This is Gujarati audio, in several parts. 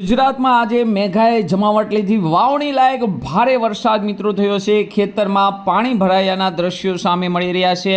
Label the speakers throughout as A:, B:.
A: ગુજરાતમાં આજે મેઘાએ જમાવટ લીધી. વાવણી લાયક ભારે વરસાદ મિત્રો થયો છે. ખેતરમાં પાણી ભરાયાના દ્રશ્યો સામે મળી રહ્યા છે.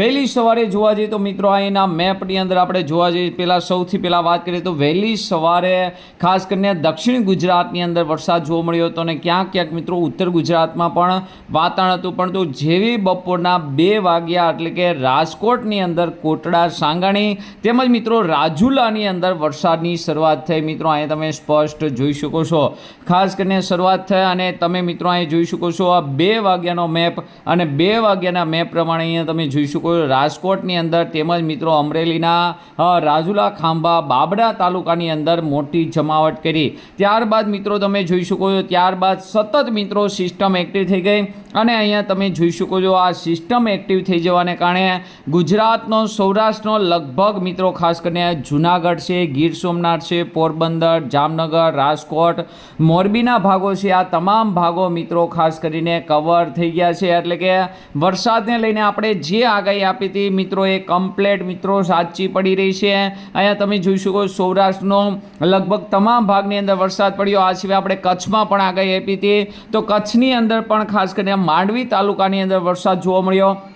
A: વહેલી સવારે જોવા જઈએ તો મિત્રો અહીંના મેપની અંદર આપણે જોવા જઈએ પહેલાં સૌથી પહેલાં વાત કરીએ તો વહેલી સવારે ખાસ કરીને દક્ષિણ ગુજરાતની અંદર વરસાદ જોવા મળ્યો હતો અને ક્યાંક ક્યાંક મિત્રો ઉત્તર ગુજરાતમાં પણ વાતાવરણ હતું. પરંતુ જેવી બપોરના બે વાગ્યા એટલે કે રાજકોટની અંદર કોટડા, સાંગાણી તેમજ મિત્રો રાજુલાની અંદર વરસાદની શરૂઆત થઈ. મિત્રો, અહીંયા તમે સ્પષ્ટ જોઈ શકો છો. ખાસ કરીને શરૂઆત થયા અને તમે મિત્રો અહીં જોઈ શકો છો આ બે વાગ્યાનો મેપ અને બે વાગ્યાના મેપ પ્રમાણે અહીંયા તમે જોઈ શકો છો રાજકોટની અંદર તેમજ મિત્રો અમરેલીના રાજુલા ખાંભા બાબડા તાલુકાની અંદર મોટી જમાવટ કરી. ત્યારબાદ મિત્રો તમે જોઈ શકો છો, ત્યારબાદ સતત મિત્રો સિસ્ટમ એક્ટિવ થઈ ગઈ અને અહીંયા તમે જોઈ શકો છો આ સિસ્ટમ એક્ટિવ થઈ જવાને કારણે ગુજરાતનો, સૌરાષ્ટ્રનો લગભગ મિત્રો ખાસ કરીને જુનાગઢ છે, ગીર સોમનાથ છે, પોરબંદર જામનગર, રાજકોટ, મોરબીના ભાગો છે. આ તમામ ભાગો મિત્રો ખાસ કરીને કવર થઈ ગયા છે. એટલે કે વરસાદને લઈને આપણે જે આગાહી આપી હતી, મિત્રો, એ કમ્પ્લેટ મિત્રો સાચી પડી રહી છે. અહીંયા તમે જોઈ શકો સૌરાષ્ટ્રનો લગભગ તમામ ભાગની અંદર વરસાદ પડ્યો. આ સિવાય આપણે કચ્છમાં પણ આગાહી આપી હતી. તો કચ્છની અંદર પણ ખાસ કરીને માંડવી તાલુકાની અંદર વરસાદ જોવા મળ્યો.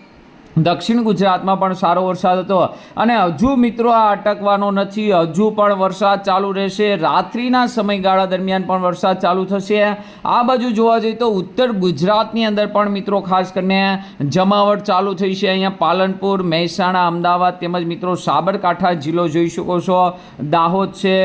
A: દક્ષિણ ગુજરાતમાં પણ સારો વરસાદ હતો. અને હજુ મિત્રો આ અટકવાનો નથી. હજુ પણ વરસાદ ચાલુ રહેશે. રાત્રિના સમયગાળા દરમિયાન પણ વરસાદ ચાલુ થશે. આ બાજુ જોવા જઈએ તો ઉત્તર ગુજરાતની અંદર પણ મિત્રો ખાસ કરીને જમાવટ ચાલુ થઈ છે. અહીંયા પાલનપુર, મહેસાણા, અમદાવાદ તેમજ મિત્રો સાબરકાંઠા જિલ્લો જોઈ શકો છો. દાહોદ છે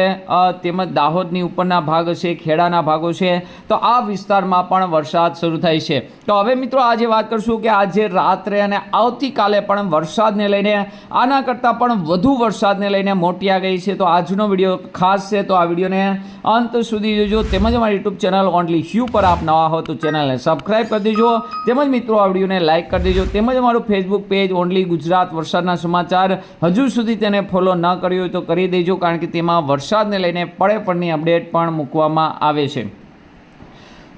A: તેમજ દાહોદની ઉપરના ભાગ છે ખેડાના ભાગો છે. તો આ વિસ્તારમાં પણ વરસાદ શરૂ થાય છે. તો હવે મિત્રો આજે વાત કરશું કે આજે રાત્રે અને આવતીકાલે પણ વરસાદને લઈને આના કરતાં પણ વધુ વરસાદને લઈને મોટી આગાહી છે. તો આજનો વીડિયો ખાસ છે. તો આ વિડીયોને અંત સુધી જોજો. તેમજ અમારી યુટ્યુબ ચેનલ ઓનલી હ્યુ પર આપ નવા હો તો ચેનલને સબસ્ક્રાઈબ કરી દેજો. તેમજ મિત્રો, આ વિડીયોને લાઇક કરી દેજો. તેમજ અમારું ફેસબુક પેજ ઓનલી ગુજરાત વરસાદના સમાચાર હજુ સુધી તેને ફોલો ન કર્યું હોય તો કરી દેજો, કારણ કે તેમાં વરસાદને લઈને પડે પડની અપડેટ પણ મૂકવામાં આવે છે.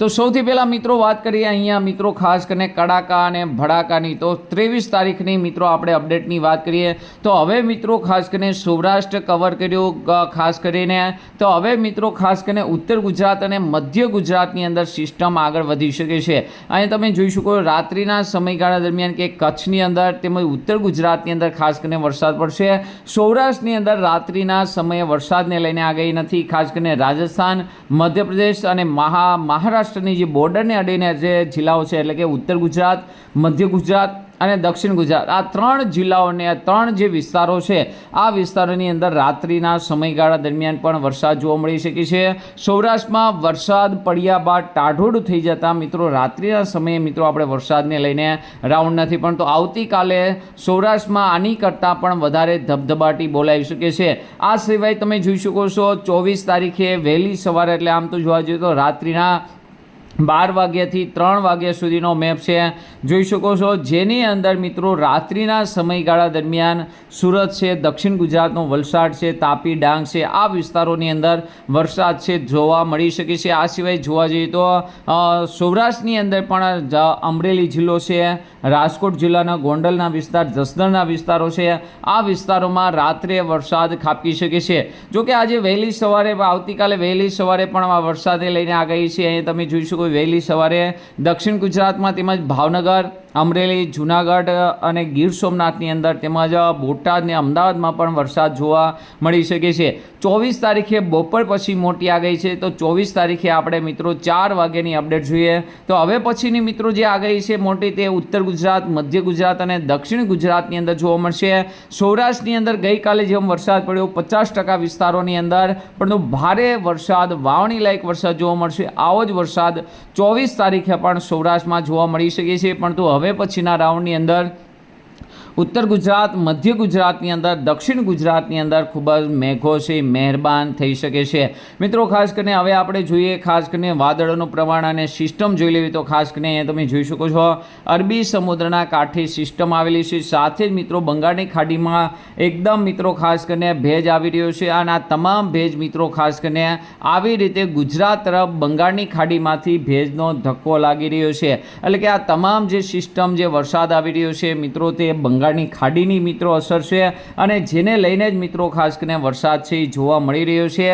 A: તો સૌથી પહેલાં મિત્રો વાત કરીએ અહીંયા મિત્રો ખાસ કરીને કડાકા અને ભડાકાની. તો ત્રેવીસ તારીખની મિત્રો આપણે અપડેટની વાત કરીએ તો હવે મિત્રો ખાસ કરીને સૌરાષ્ટ્ર કવર કર્યું ખાસ કરીને. તો હવે મિત્રો ખાસ કરીને ઉત્તર ગુજરાત અને મધ્ય ગુજરાતની અંદર સિસ્ટમ આગળ વધી શકે છે. અહીંયા તમે જોઈ શકો રાત્રિના સમયગાળા દરમિયાન કે કચ્છની અંદર તેમજ ઉત્તર ગુજરાતની અંદર ખાસ કરીને વરસાદ પડશે. સૌરાષ્ટ્રની અંદર રાત્રિના સમયે વરસાદને લઈને આગાહી નથી. ખાસ કરીને રાજસ્થાન, મધ્યપ્રદેશ અને મહા મહારાષ્ટ્રની જે બોર્ડરને અડીને જે જિલ્લાઓ છે, એટલે કે ઉત્તર ગુજરાત, મધ્ય ગુજરાત અને દક્ષિણ ગુજરાત, આ ત્રણ જિલ્લાઓને, આ ત્રણ જે વિસ્તારો છે, આ વિસ્તારોની અંદર રાત્રિના સમયગાળા દરમિયાન પણ વરસાદ જોવા મળી શકે છે. સૌરાષ્ટ્રમાં વરસાદ પડ્યા બાદ ટાઢોડ થઈ જતા મિત્રો રાત્રિના સમયે મિત્રો આપણે વરસાદને લઈને રાઉન્ડ નથી પણ તો આવતીકાલે સૌરાષ્ટ્રમાં આની કરતાં પણ વધારે ધબધબાટી બોલાવી શકે છે. આ સિવાય તમે જોઈ શકો છો, ચોવીસ તારીખે વહેલી સવારે, એટલે આમ તો જોવા જઈએ તો રાત્રિના બાર વાગ્યાથી ત્રણ વાગ્યા સુધીનો મેપ છે. જોઈ શકો છો, જેની અંદર મિત્રો રાત્રિના સમયગાળા દરમિયાન સુરત છે, દક્ષિણ ગુજરાતનો વલસાડ છે, તાપી, ડાંગ છે, આ વિસ્તારોની અંદર વરસાદ છે, જોવા મળી શકે છે. આ સિવાય જોવા જઈએ તો સૌરાષ્ટ્રની અંદર પણ અમરેલી જિલ્લો છે, રાજકોટ જિલ્લાના ગોંડલના વિસ્તાર, જસદણના વિસ્તારો છે. આ વિસ્તારોમાં રાત્રે વરસાદ ખાબકી શકે છે. જોકે આજે વહેલી સવારે, આવતીકાલે વહેલી સવારે પણ આ વરસાદને લઈને આગાહી છે. અહીં તમે જોઈ શકો વહેલી સવારે દક્ષિણ ગુજરાતમાં તેમજ ભાવનગર અમરેલી, જુનાગઢ અને ગીર સોમનાથની અંદર તેમજ બોટાદ ને અમદાવાદમાં પણ વરસાદ જોવા મળી શકે છે. ચોવીસ તારીખે બપોર પછી મોટી આગાહી છે. તો ચોવીસ તારીખે આપણે મિત્રો ચાર વાગ્યાની અપડેટ જોઈએ. તો હવે પછીની મિત્રો જે આગાહી છે મોટી તે ઉત્તર ગુજરાત, મધ્ય ગુજરાત અને દક્ષિણ ગુજરાતની અંદર જોવા મળશે. સૌરાષ્ટ્રની અંદર ગઈકાલે જેમ વરસાદ પડ્યો પચાસ ટકા વિસ્તારોની અંદર, પરંતુ ભારે વરસાદ વાવણી લાયક વરસાદ જોવા મળશે. આવો જ વરસાદ ચોવીસ તારીખે પણ સૌરાષ્ટ્રમાં જોવા મળી શકે છે. પરંતુ હવે પછીના રાઉન્ડની અંદર ઉત્તર ગુજરાત, મધ્ય ગુજરાતની અંદર, દક્ષિણ ગુજરાતની અંદર ખૂબ જ મેઘો છે, મહેરબાન થઈ શકે છે. મિત્રો, ખાસ કરીને હવે આપણે જોઈએ, ખાસ કરીને વાદળોનું પ્રમાણ અને સિસ્ટમ જોઈ લેવી તો ખાસ કરીને અહીંયા તમે જોઈ શકો છો, અરબી સમુદ્રના કાંઠે સિસ્ટમ આવેલી છે. સાથે જ મિત્રો, બંગાળની ખાડીમાં એકદમ મિત્રો, ખાસ કરીને ભેજ આવી રહ્યો છે અને આ તમામ ભેજ મિત્રો, ખાસ કરીને આવી રીતે ગુજરાત તરફ બંગાળની ખાડીમાંથી ભેજનો ધક્કો લાગી રહ્યો છે. એટલે કે આ તમામ જે સિસ્ટમ, જે વરસાદ આવી રહ્યો છે, મિત્રો, તે બંગાળ બંગાળની ખાડીની મિત્રો અસર છે અને જેને લઈને જ મિત્રો ખાસ કરીને વરસાદ છે એ જોવા મળી રહ્યો છે.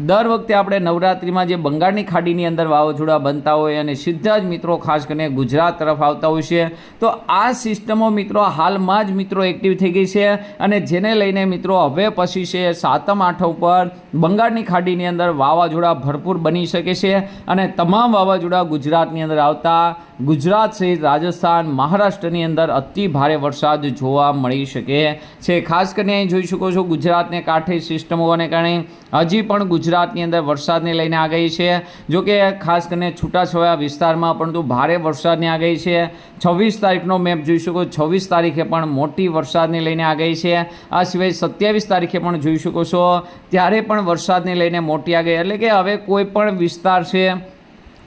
A: દર વખતે આપણે નવરાત્રિમાં જે બંગાળની ખાડીની અંદર વાવાઝોડા બનતા હોય અને સીધા જ મિત્રો ખાસ કરીને ગુજરાત તરફ આવતા હોય છે, તો આ સિસ્ટમો મિત્રો હાલમાં જ મિત્રો એક્ટિવ થઈ ગઈ છે અને જેને લઈને મિત્રો હવે પછી છે સાતમ આઠમ પર બંગાળની ખાડીની અંદર વાવાઝોડા ભરપૂર બની શકે છે અને તમામ વાવાઝોડા ગુજરાતની અંદર આવતા ગુજરાત સહિત રાજસ્થાન, મહારાષ્ટ્રની અંદર અતિ ભારે વરસાદ જોવા મળી શકે છે. ખાસ કરીને અહીં જોઈ શકો છો, ગુજરાતને કાંઠે સિસ્ટમ હોવાને કારણે હજી પણ ગુજરાતની અંદર વરસાદને લઈને આગાહી છે. જો કે ખાસ કરીને છૂટાછવાયા વિસ્તારમાં પરંતુ ભારે વરસાદની આગાહી છે. છવ્વીસ તારીખનો મેપ જોઈ શકો, છવ્વીસ તારીખે પણ મોટી વરસાદને લઈને આગાહી છે. આ સિવાય સત્યાવીસ તારીખે પણ જોઈ શકો છો, ત્યારે પણ વરસાદને લઈને મોટી આગાહી. એટલે કે હવે કોઈ પણ વિસ્તાર છે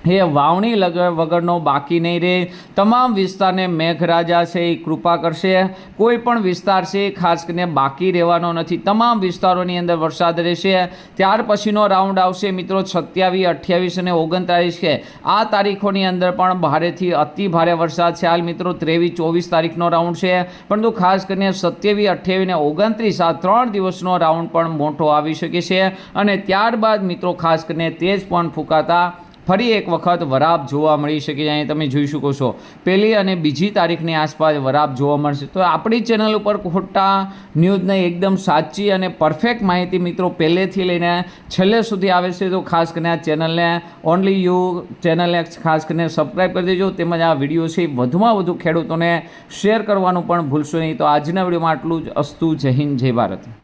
A: એ વાવણી લગ, વગરનો બાકી નહીં રહે. તમામ વિસ્તારને મેઘરાજા છે, એ કૃપા કરશે. કોઈ પણ વિસ્તાર છે ખાસ કરીને બાકી રહેવાનો નથી. તમામ વિસ્તારોની અંદર વરસાદ રહેશે. ત્યાર પછીનો રાઉન્ડ આવશે મિત્રો સત્યાવીસ, અઠ્યાવીસ અને ઓગણત્રીસ છે આ તારીખોની અંદર પણ ભારેથી અતિ ભારે વરસાદ છે. હાલ મિત્રો ત્રેવીસ, ચોવીસ તારીખનો રાઉન્ડ છે. પરંતુ ખાસ કરીને સત્યાવીસ, અઠ્યાવીસ અને ઓગણત્રીસ આ ત્રણ દિવસનો રાઉન્ડ પણ મોટો આવી શકે છે. અને ત્યારબાદ મિત્રો ખાસ કરીને તેજ પણ ફૂંકાતા ફરી એક વખત વરાપ જોવા મળી શકે છે. અહીં તમે જોઈ શકો છો. પહેલી અને બીજી તારીખની આસપાસ વરાપ જોવા મળશે. તો આપણી ચેનલ ઉપર ખોટા ન્યૂઝને એકદમ સાચી અને પરફેક્ટ માહિતી મિત્રો પહેલેથી લઈને છેલ્લે સુધી આવે છે. તો ખાસ કરીને આ ચેનલને ઓનલી યુ ચેનલને ખાસ કરીને સબસ્ક્રાઈબ કરી દેજો. તેમજ આ વીડિયો છે વધુમાં વધુ ખેડૂતોને શેર કરવાનું પણ ભૂલશો નહીં. તો આજના વિડીયોમાં આટલું જ. અસ્તુ જય હિન્દ, જય ભારત.